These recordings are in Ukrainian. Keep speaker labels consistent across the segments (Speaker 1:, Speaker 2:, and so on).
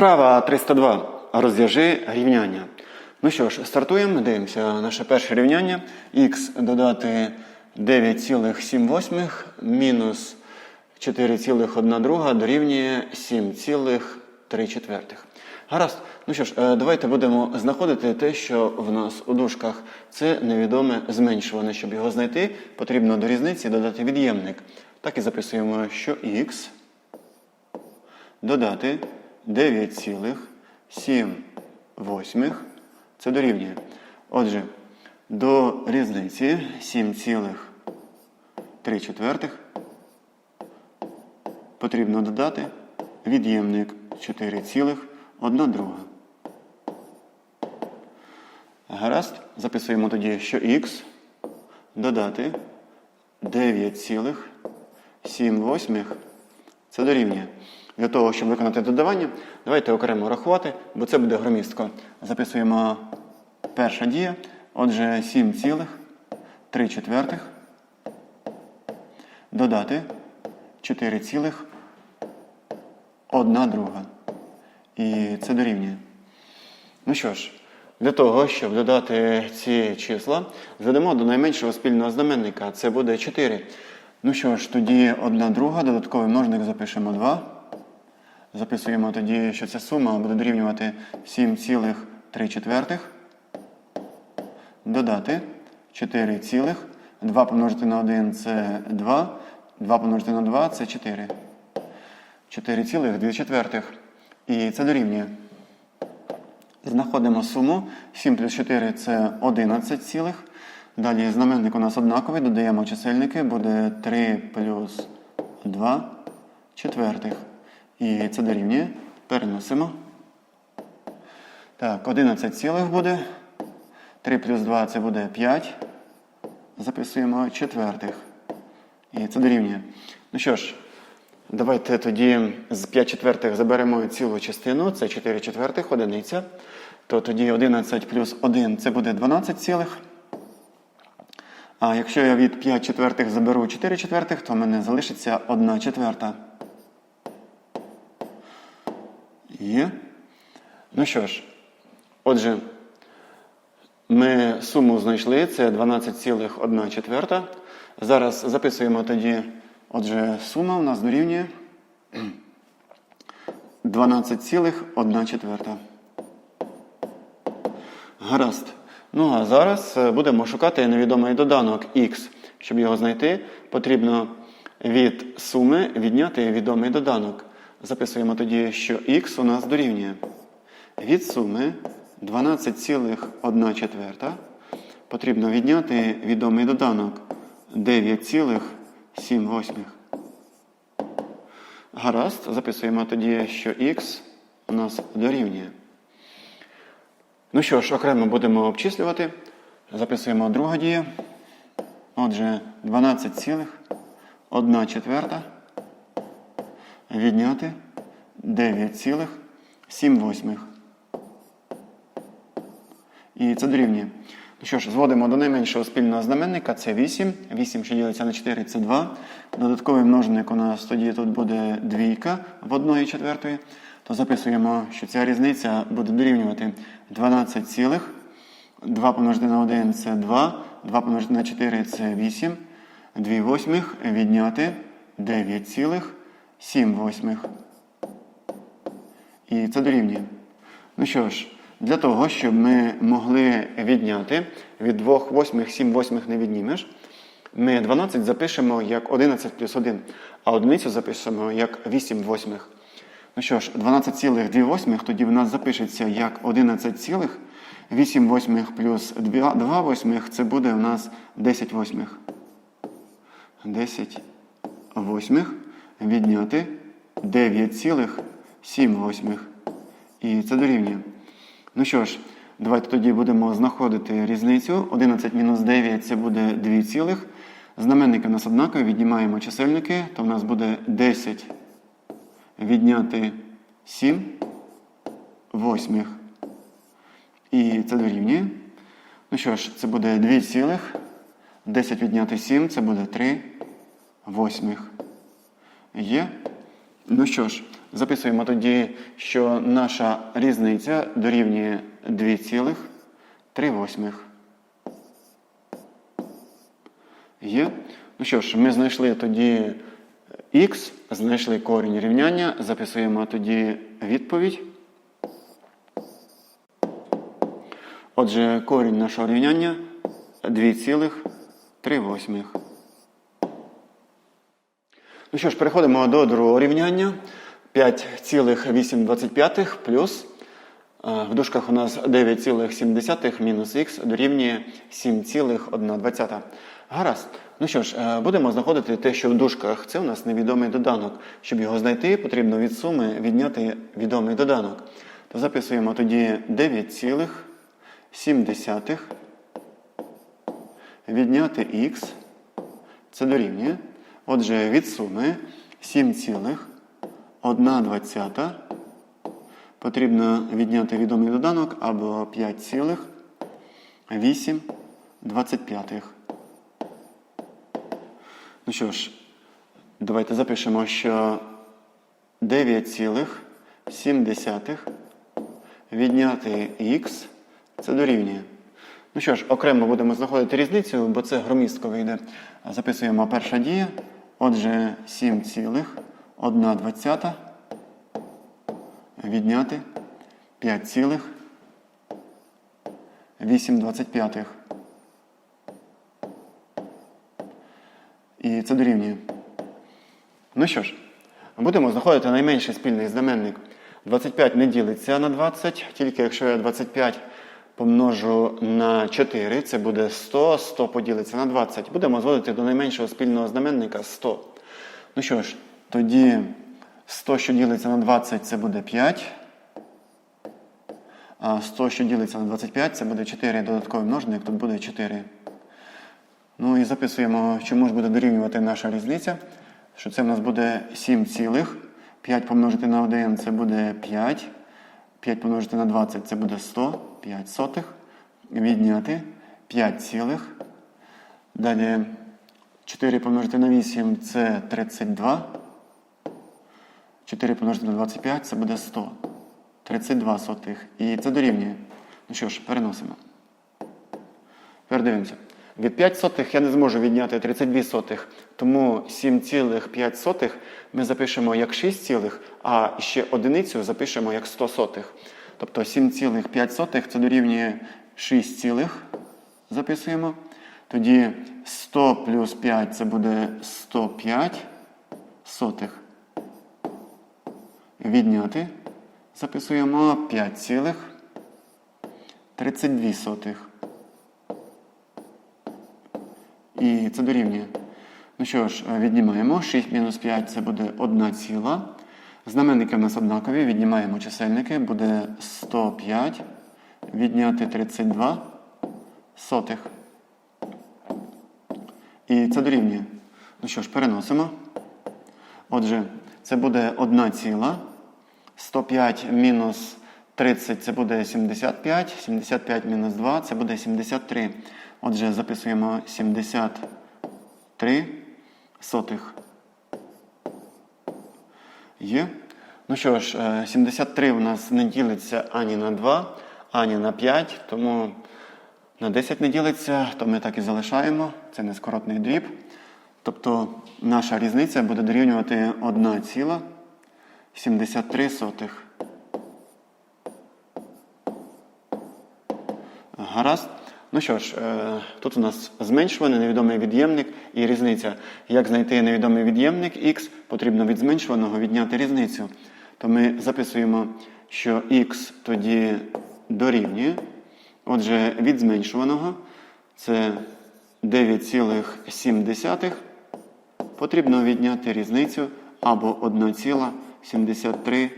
Speaker 1: Вправа 302. Розв'яжи рівняння. Ну що ж, стартуємо. Дивимося наше перше рівняння. Х додати 9,7 мінус 4,1 друга дорівнює 7,3. Гаразд. Ну що ж, е, давайте будемо знаходити те, що в нас у дужках це невідоме зменшуване. Щоб його знайти, потрібно до різниці додати від'ємник. Так і записуємо, що х додати 9,7 це дорівнює. Отже, до різниці 7,3 четвертих потрібно додати від'ємник 4,1 друга. Гаразд, записуємо тоді, що х додати 9,7 це дорівнює. Для того, щоб виконати додавання, давайте окремо рахувати, бо це буде громістко. Записуємо перша дія. Отже, 7,3 четвертих додати 4,1 друга. І це дорівнює. Ну що ж, для того, щоб додати ці числа, зведемо до найменшого спільного знаменника. Це буде 4. Ну що ж, тоді 1 друга, додатковий множник запишемо 2. Записуємо тоді, що ця сума буде дорівнювати 7,3 четвертих. Додати 4 цілих. 2 помножити на 1 це 2. 2 помножити на 2 це 4. 4 цілих 2 четвертих. І це дорівнює. Знаходимо суму. 7 плюс 4 це 11 цілих. Далі знаменник у нас однаковий. Додаємо чисельники. Буде 3 плюс 2 четвертих. І це дорівнює. Переносимо. Так, 11 цілих буде. 3 плюс 2 це буде 5. Записуємо четвертих. І це дорівнює. Ну що ж, давайте тоді з 5 четвертих заберемо цілу частину. Це 4 четвертих, одиниця. То тоді 11 плюс 1 це буде 12 цілих. А якщо я від 5 четвертих заберу 4 четвертих, то в мене залишиться 1 четверта. Є. Ну що ж, отже, ми суму знайшли, це 12,1 четверта. Зараз записуємо тоді, отже, сума у нас дорівнює 12,1 четверта. Гаразд. Ну а зараз е, будемо шукати невідомий доданок x. Щоб його знайти, потрібно від суми відняти відомий доданок. Записуємо тоді, що х у нас дорівнює. Від суми 12,1 четверта потрібно відняти відомий доданок 9,7. Гаразд, записуємо тоді, що х у нас дорівнює. Ну що ж, окремо будемо обчислювати. Записуємо друга дія. Отже, 12,1 четверта відняти 9,7. І це дорівнює. Ну що ж, зводимо до найменшого спільного знаменника, це 8. 8, що ділиться на 4, це 2. Додатковий множник у нас тоді тут буде двійка в 1 четвертої. То записуємо, що ця різниця буде дорівнювати 12 цілих. 2 помножити на 1 це 2. 2 помножити на 4 це 8. 2 восьмих відняти 9 цілих 7 восьмих. І це дорівнює. Ну що ж, для того, щоб ми могли відняти від 2 восьмих 7 восьмих не віднімеш, ми 12 запишемо як 11 плюс 1, а одиницю запишемо як 8 восьмих. Ну що ж, 12,2 восьмих тоді в нас запишеться як 11 цілих. 8 восьмих плюс 2 восьмих це буде у нас 10 восьмих. 10 восьмих відняти 9,7 восьмих. І це дорівнює. Ну що ж, давайте тоді будемо знаходити різницю. 11 мінус 9 це буде 2 цілих. Знаменники у нас однакові, віднімаємо чисельники, то в нас буде 10 відняти 7 восьмих. І це дорівнює. Ну що ж, це буде 2 цілих. 10 відняти 7, це буде 3 восьмих. Є. Ну що ж, Записуємо тоді, що наша різниця дорівнює 2,3 восьмих. Є. Ну що ж, ми знайшли тоді х, знайшли корінь рівняння, записуємо тоді відповідь. Отже, корінь нашого рівняння 2,3 восьмих. Ну що ж, переходимо до другого рівняння. 5,825 плюс е, в дужках у нас 9,7 мінус х дорівнює 7,1. Гаразд. Ну що ж, е, будемо знаходити те, що в дужках це у нас невідомий доданок. Щоб його знайти, потрібно від суми відняти відомий доданок. То записуємо тоді 9,7 відняти х. Це дорівнює. Отже, від суми 7,1 потрібно відняти відомий доданок або 5,8 25. Ну що ж, давайте запишемо, що 9,7 відняти х це дорівнює. Ну що ж, окремо будемо знаходити різницю, бо це громістко вийде. Записуємо перша дія. Отже, 7,1 відняти 5,8 І це дорівнює. Ну що ж, будемо знаходити найменший спільний знаменник. 25 не ділиться на 20, тільки якщо я 25 помножу на 4, це буде 100, 100 поділиться на 20. Будемо зводити до найменшого спільного знаменника 100. Ну що ж, тоді 100, що ділиться на 20, це буде 5. А 100, що ділиться на 25, це буде 4 додатковий множник, тут буде 4. Ну і записуємо, чому ж буде дорівнювати наша різниця. Що це в нас буде 7 цілих. 5 помножити на 1 це буде 5. 5 помножити на 20 це буде 100, 5 сотих. Відняти 5 цілих. Далі 4 помножити на 8 це 32. 4 помножити на 25 це буде 100. 32 сотих. І це дорівнює. Ну що ж, переносимо. Тепер дивимося. Від 5 сотих я не зможу відняти 32 сотих, тому 7,5 сотих ми запишемо як 6 цілих, а ще одиницю запишемо як 100 сотих. Тобто 7,5 це дорівнює 6 цілих. Записуємо. Тоді 100 плюс 5 це буде 105 сотих. Відняти. Записуємо 5 цілих 32 сотих. І це дорівнює. Ну що ж, віднімаємо. 6 мінус 5 це буде 1 ціла. Знаменники в нас однакові. Віднімаємо чисельники. Буде 105. Відняти 32 сотих. І це дорівнює. Ну що ж, переносимо. Отже, це буде 1 ціла. 105 мінус 30 це буде 75. 75 мінус 2 це буде 73. Отже, записуємо 73 сотих. Є. Ну що ж, 73 у нас не ділиться ані на 2, ані на 5, тому на 10 не ділиться, то ми так і залишаємо. Це нескоротний дріб. Тобто наша різниця буде дорівнювати 1,73 сотих. Гаразд. Ну що ж, е, тут у нас зменшуваний невідомий від'ємник і різниця. Як знайти невідомий від'ємник х, потрібно від зменшуваного відняти різницю. То ми записуємо, що х тоді дорівнює. Отже, від зменшуваного це 9,7. Потрібно відняти різницю або 1,73.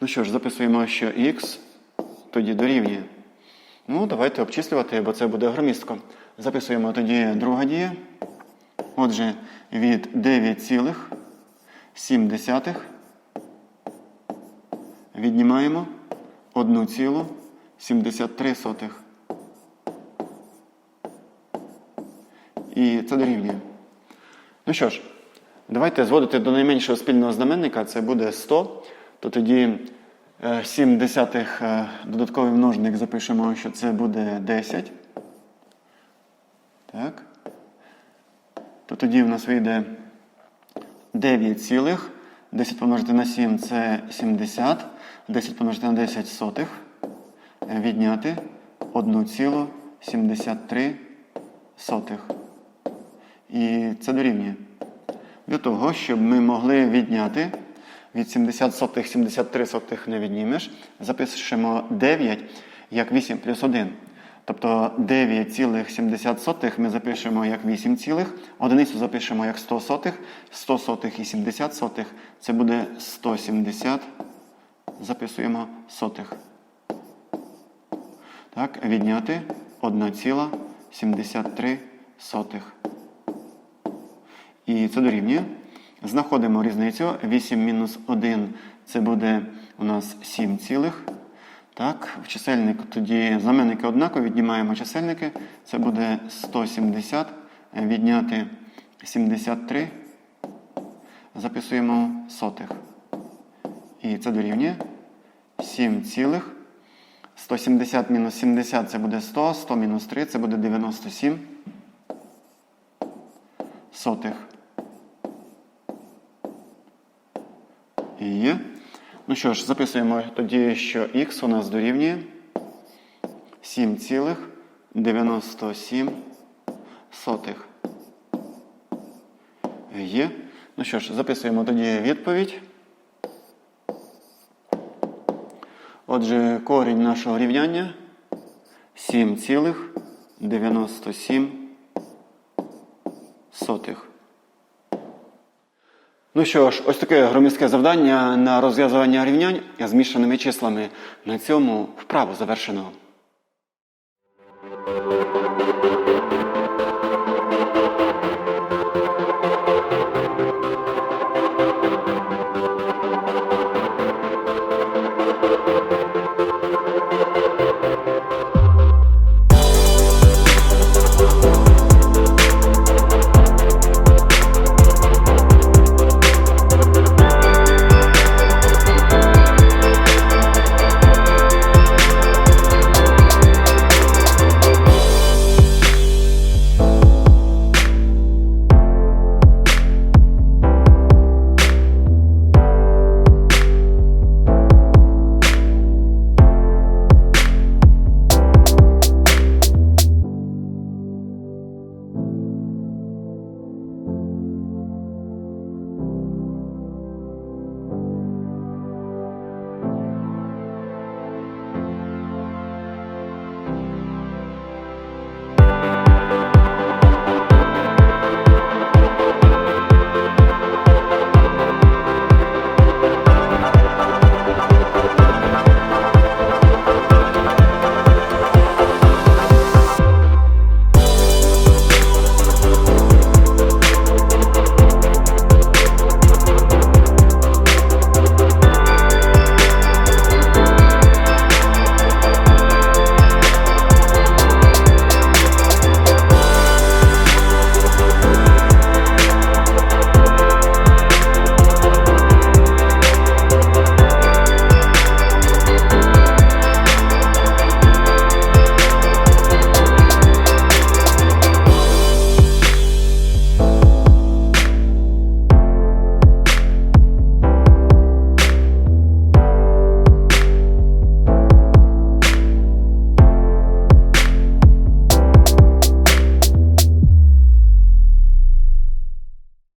Speaker 1: Ну що ж, записуємо, що х тоді дорівнює. Ну, давайте обчислювати, бо це буде громістко. Записуємо тоді друга дія. Отже, від 9,7 віднімаємо 1,73. І це дорівнює. Ну що ж, Давайте зводити до найменшого спільного знаменника, це буде 100. То тоді 7 десятих е, додатковий множник запишемо, що це буде 10. Так. То тоді в нас вийде 9 цілих. 10 помножити на 7 це 70. 10 помножити на 10 сотих. Е, Відняти 1,73 сотих. І це дорівнює. Для того, щоб ми могли відняти від 70 сотих 73 сотих не віднімеш, запишемо 9 як 8 плюс 1. Тобто 9,70 ми запишемо як 8 цілих, одиницю запишемо як 100 сотих, 100 сотих і 70 сотих це буде 170, записуємо сотих. Так, відняти 1,73 сотих. І це дорівнює. Знаходимо різницю. 8 мінус 1 це буде у нас 7 цілих. Так, в чисельнику тоді знаменники однакові, віднімаємо чисельники. Це буде 170. Відняти 73. Записуємо сотих. І це дорівнює 7 цілих. 170 мінус 70 це буде 100, 100 мінус 3 це буде 97 сотих. І. Ну що ж, записуємо тоді, що х у нас дорівнює 7,97. Є. Ну що ж, записуємо тоді відповідь. Отже, корінь нашого рівняння 7,97 сотих. Ну що ж, ось таке громістське завдання на розв'язування рівнянь змішаними числами. На цьому вправу завершено.